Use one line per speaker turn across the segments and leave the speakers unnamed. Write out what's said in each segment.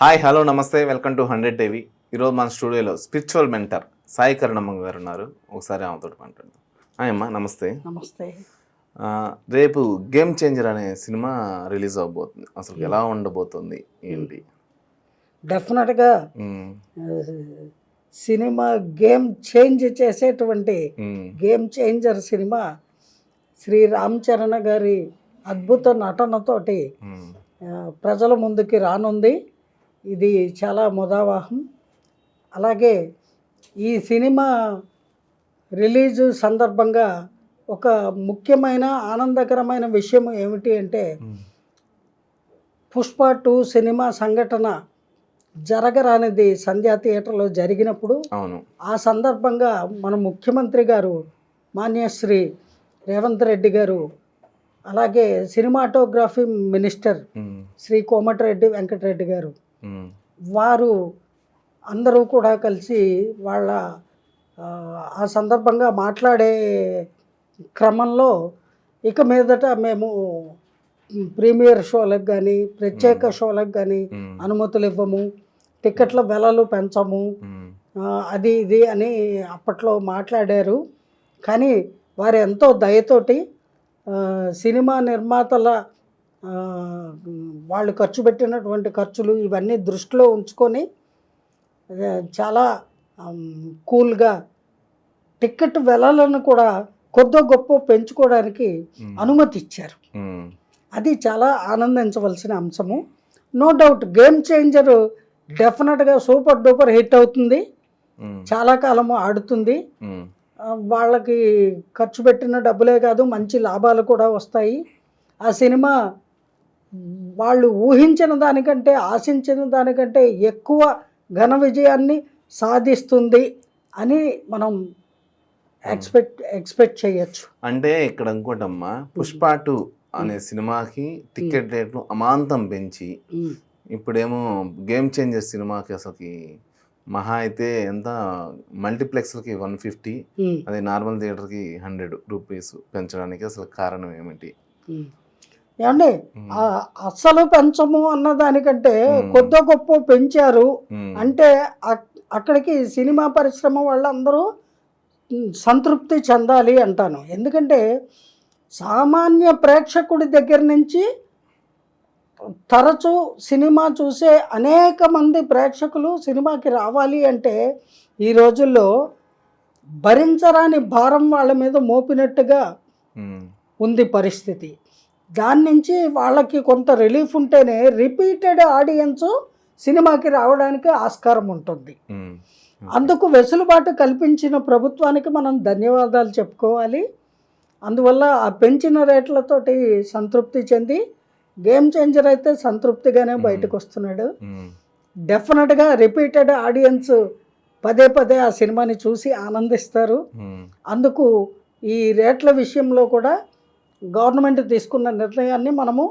Hi hello నమస్తే. Welcome to hundred TV ఈరోజు మన స్టూడియోలో స్పిరిచువల్ మెంటర్ సాయి కరుణమ్మ గారు ఉన్నారు. ఒకసారి ఆమెతో మాట్లాడదాం. హాయ్ అమ్మా నమస్తే.
నమస్తే.
రేపు గేమ్ చేంజర్ అనే సినిమా రిలీజ్ అవబోతుంది. అసలు ఎలా ఉండబోతుంది ఏంటి?
డెఫినెట్గా ఆ, సినిమా గేమ్ చేంజ్ చేసేటువంటి
ఉమ్,
గేమ్ చేంజర్ సినిమా శ్రీ రామ్ చరణ్ గారి అద్భుత నటనతోటి ప్రజల ముందుకి రానుంది. ఇది చాలా ముదావాహం. అలాగే ఈ సినిమా రిలీజు సందర్భంగా ఒక ముఖ్యమైన ఆనందకరమైన విషయం ఏమిటి అంటే పుష్ప టూ సినిమా సంఘటన జరగరానిది సంధ్యా థియేటర్లో జరిగినప్పుడు
అవును.
ఆ సందర్భంగా మన ముఖ్యమంత్రి గారు మాన్యశ్రీ రేవంత్ రెడ్డి గారు అలాగే సినిమాటోగ్రఫీ మినిస్టర్ శ్రీ కోమటిరెడ్డి వెంకటరెడ్డి గారు వారు అందరూ కూడా కలిసి వాళ్ళ ఆ, సందర్భంగా మాట్లాడే క్రమంలో ఇక మీదట మేము ప్రీమియర్ షోలకు కానీ ప్రత్యేక షోలకు కానీ అనుమతులు ఇవ్వము. టికెట్ల వెలలు పెంచము. అది ఇది అని అప్పట్లో మాట్లాడారు. కానీ వారు ఎంతో దయతోటి సినిమా నిర్మాతల వాళ్ళు ఖర్చు పెట్టినటువంటి ఖర్చులు ఇవన్నీ దృష్టిలో ఉంచుకొని చాలా కూల్గా టికెట్ వెలలను కూడా కొద్ది గొప్ప పెంచుకోవడానికి అనుమతి ఇచ్చారు అది చాలా ఆనందించవలసిన అంశము. నో డౌట్ గేమ్ చేంజర్ డెఫినెట్గా సూపర్ డూపర్ హిట్ అవుతుంది. చాలా కాలము ఆడుతుంది. వాళ్ళకి ఖర్చు పెట్టిన డబ్బులే కాదు మంచి లాభాలు కూడా వస్తాయి. ఆ సినిమా వాళ్ళు ఊహించిన దానికంటే ఆశించిన దానికంటే ఎక్కువ ఘన విజయాన్ని సాధిస్తుంది అని మనం ఎక్స్పెక్ట్ ఎక్స్పెక్ట్ చేయొచ్చు.
అంటే ఇక్కడ ఇంకోటమ్మా పుష్ప టూ అనే సినిమాకి టికెట్ రేట్లు అమాంతం పెంచి ఇప్పుడేమో గేమ్ చేంజర్ సినిమాకి అసలుకి మహా అయితే ఎంత మల్టీప్లెక్స్లకి వన్ ఫిఫ్టీ అదే నార్మల్ థియేటర్కి హండ్రెడ్ రూపీస్ పెంచడానికి అసలు కారణం ఏమిటి?
ఏమండి? అస్సలు పెంచము అన్న దానికంటే. కొద్ది గొప్ప పెంచారు. అంటే అక్- అక్కడికి సినిమా పరిశ్రమ వాళ్ళందరూ సంతృప్తి చెందాలి అంటాను. ఎందుకంటే సామాన్య ప్రేక్షకుడి దగ్గర నుంచి తరచూ సినిమా చూసే అనేక మంది ప్రేక్షకులు సినిమాకి రావాలి అంటే ఈ రోజుల్లో భరించరాని భారం వాళ్ళ మీద మోపినట్టుగా ఉంది పరిస్థితి. దాని నుంచి వాళ్ళకి కొంత రిలీఫ్ ఉంటేనే రిపీటెడ్ ఆడియన్స్ సినిమాకి రావడానికి ఆస్కారం ఉంటుంది. అందుకు వెసులుబాటు కల్పించిన ప్రభుత్వానికి మనం ధన్యవాదాలు చెప్పుకోవాలి. అందువల్ల ఆ పెంచిన రేట్లతోటి సంతృప్తి చెంది గేమ్ చేంజర్ అయితే సంతృప్తిగానే బయటకు వస్తున్నాడు డెఫినెట్గా రిపీటెడ్ ఆడియన్స్ పదే పదే ఆ సినిమాని చూసి ఆనందిస్తారు. అందుకు ఈ రేట్ల విషయంలో కూడా గవర్నమెంట్ తీసుకున్న నిర్ణయాన్ని మనము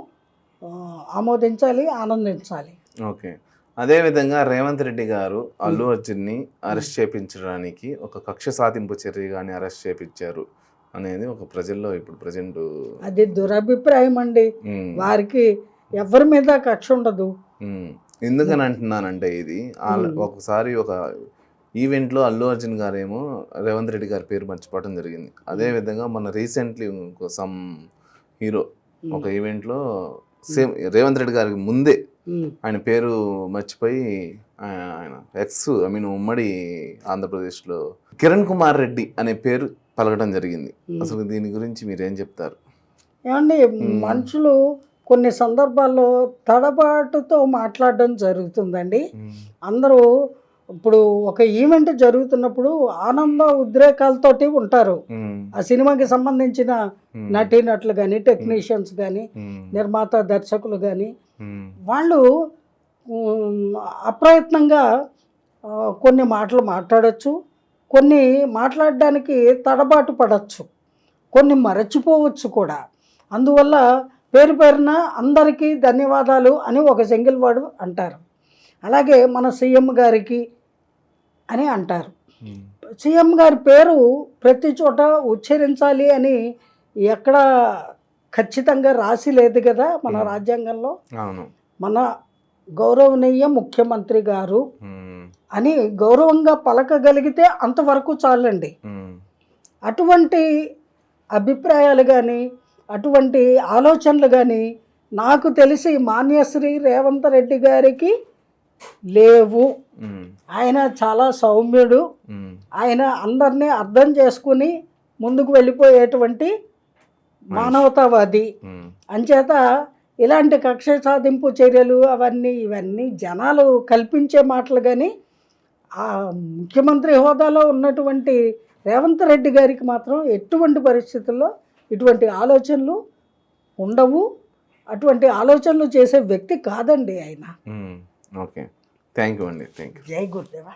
ఆమోదించాలి ఆనందించాలి.
ఓకే. అదేవిధంగా రేవంత్ రెడ్డి గారు అల్లు అర్జున్ని అరెస్ట్ చేపించడానికి ఒక కక్ష సాధింపు చర్యగానే అరెస్ట్ చేపించారు అనేది ఒక ప్రజల్లో ఇప్పుడు ప్రజెంట్
అది దురభిప్రాయం అండి. వారికి ఎవరి మీద కక్ష ఉండదు.
ఎందుకని అంటున్నానంటే ఇది. ఒకసారి ఒక ఈవెంట్లో అల్లు అర్జున్ గారేమో రేవంత్ రెడ్డి గారి పేరు మర్చిపోవడం జరిగింది. అదే విధంగా మన రీసెంట్లీ సమ్ హీరో ఒక ఈవెంట్లో సేమ్ రేవంత్ రెడ్డి గారికి ముందే ఆయన పేరు మర్చిపోయి ఆయన ఎక్స్ ఐ మీన్ ఉమ్మడి ఆంధ్రప్రదేశ్లో కిరణ్ కుమార్ రెడ్డి అనే పేరు పలకడం జరిగింది. అసలు దీని గురించి మీరేం చెప్తారు?
ఏమండి మనుషులు కొన్ని సందర్భాల్లో తడబాటుతో మాట్లాడడం జరుగుతుందండి. అందరూ ఇప్పుడు ఒక ఈవెంట్ జరుగుతున్నప్పుడు ఆనంద ఉద్రేకాలతోటి ఉంటారు. ఆ సినిమాకి సంబంధించిన. నటీనటులు కానీ టెక్నీషియన్స్ కానీ. నిర్మాత దర్శకులు కానీ. వాళ్ళు అప్రయత్నంగా కొన్ని మాటలు మాట్లాడచ్చు కొన్ని మాట్లాడడానికి తడబాటు పడవచ్చు కొన్ని మరచిపోవచ్చు కూడా అందువల్ల పేరు పేరున అందరికీ ధన్యవాదాలు అని ఒక సింగిల్ వర్డ్ అంటారు అలాగే మన సీఎం గారికి అని అంటారు. సీఎం గారి పేరు ప్రతి చోట ఉచ్చరించాలి అని ఎక్కడ ఖచ్చితంగా రాసి లేదు కదా మన. రాజ్యాంగంలో. మన గౌరవనీయ ముఖ్యమంత్రి గారు అని గౌరవంగా పలకగలిగితే అంతవరకు చాలండి. అటువంటి అభిప్రాయాలు కానీ అటువంటి ఆలోచనలు కానీ నాకు తెలిసి మాన్యశ్రీ రేవంత్ రెడ్డి గారికి లేవు. ఆయన చాలా సౌమ్యుడు. ఆయన అందరినీ అర్థం చేసుకుని ముందుకు వెళ్ళిపోయేటువంటి మానవతావాది. అంచేత ఇలాంటి కక్ష సాధింపు చర్యలు అవన్నీ ఇవన్నీ జనాలు కల్పించే మాటలు కానీ ఆ ముఖ్యమంత్రి హోదాలో ఉన్నటువంటి రేవంత్ రెడ్డి గారికి మాత్రం ఎటువంటి పరిస్థితుల్లో ఇటువంటి ఆలోచనలు ఉండవు. అటువంటి ఆలోచనలు చేసే వ్యక్తి కాదండి ఆయన.
ఓకే. థ్యాంక్ యూ అండి. థ్యాంక్ యూ
జై గురుదేవా.